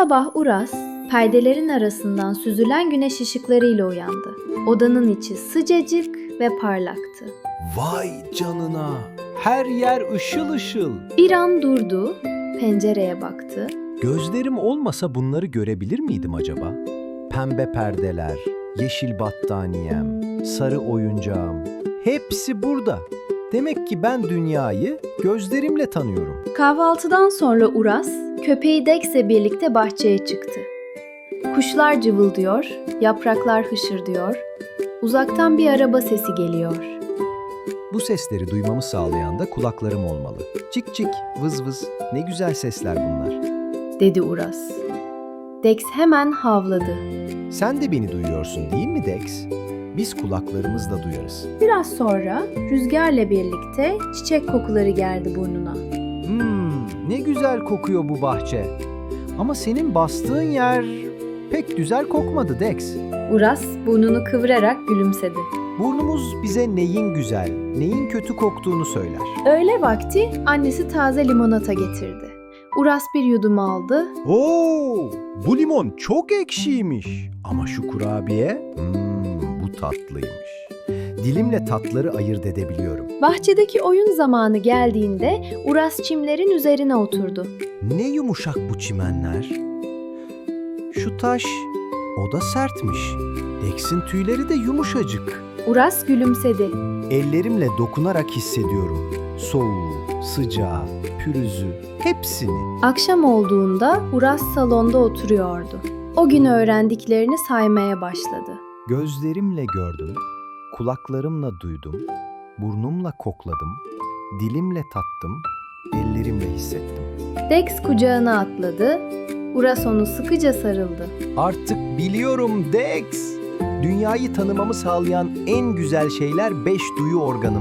sabah Uras, perdelerin arasından süzülen güneş ışıklarıyla uyandı. Odanın içi sıcacık ve parlaktı. Vay canına. Her yer ışıl ışıl. Bir an durdu, pencereye baktı. Gözlerim olmasa bunları görebilir miydim acaba? Pembe perdeler, yeşil battaniyem, sarı oyuncağım. Hepsi burada. Demek ki ben dünyayı gözlerimle tanıyorum. Kahvaltıdan sonra Uras, köpeği Dex'le birlikte bahçeye çıktı. Kuşlar cıvıldıyor, yapraklar hışırdıyor, uzaktan bir araba sesi geliyor. Bu sesleri duymamı sağlayan da kulaklarım olmalı. Cik cik, vız vız. Ne güzel sesler bunlar. dedi Uras. Dex hemen havladı. Sen de beni duyuyorsun değil mi Dex? Biz kulaklarımızla duyarız. Biraz sonra rüzgarla birlikte çiçek kokuları geldi burnuna. Hmm, ne güzel kokuyor bu bahçe. Ama senin bastığın yer pek güzel kokmadı Dex. Uras burnunu kıvırarak gülümsedi. Burnumuz bize neyin güzel, neyin kötü koktuğunu söyler. Öğle vakti annesi taze limonata getirdi. Uras bir yudum aldı. Oo, bu limon çok ekşiymiş. Ama şu kurabiye, hmm, bu tatlıymış. Dilimle tatları ayırt edebiliyorum. Bahçedeki oyun zamanı geldiğinde Uras çimlerin üzerine oturdu. Ne yumuşak bu çimenler. Şu taş, o da sertmiş. Dex'in tüyleri de yumuşacık. Uras gülümsedi. Ellerimle dokunarak hissediyorum. Soğuğu, sıcağı, pürüzü, hepsini. Akşam olduğunda Uras salonda oturuyordu. O gün öğrendiklerini saymaya başladı. Gözlerimle gördüm, kulaklarımla duydum, burnumla kokladım, dilimle tattım, ellerimle hissettim. Dex kucağına atladı. Uras onu sıkıca sarıldı. Artık biliyorum Dex. Dünyayı tanımamı sağlayan en güzel şeyler beş duyu organım.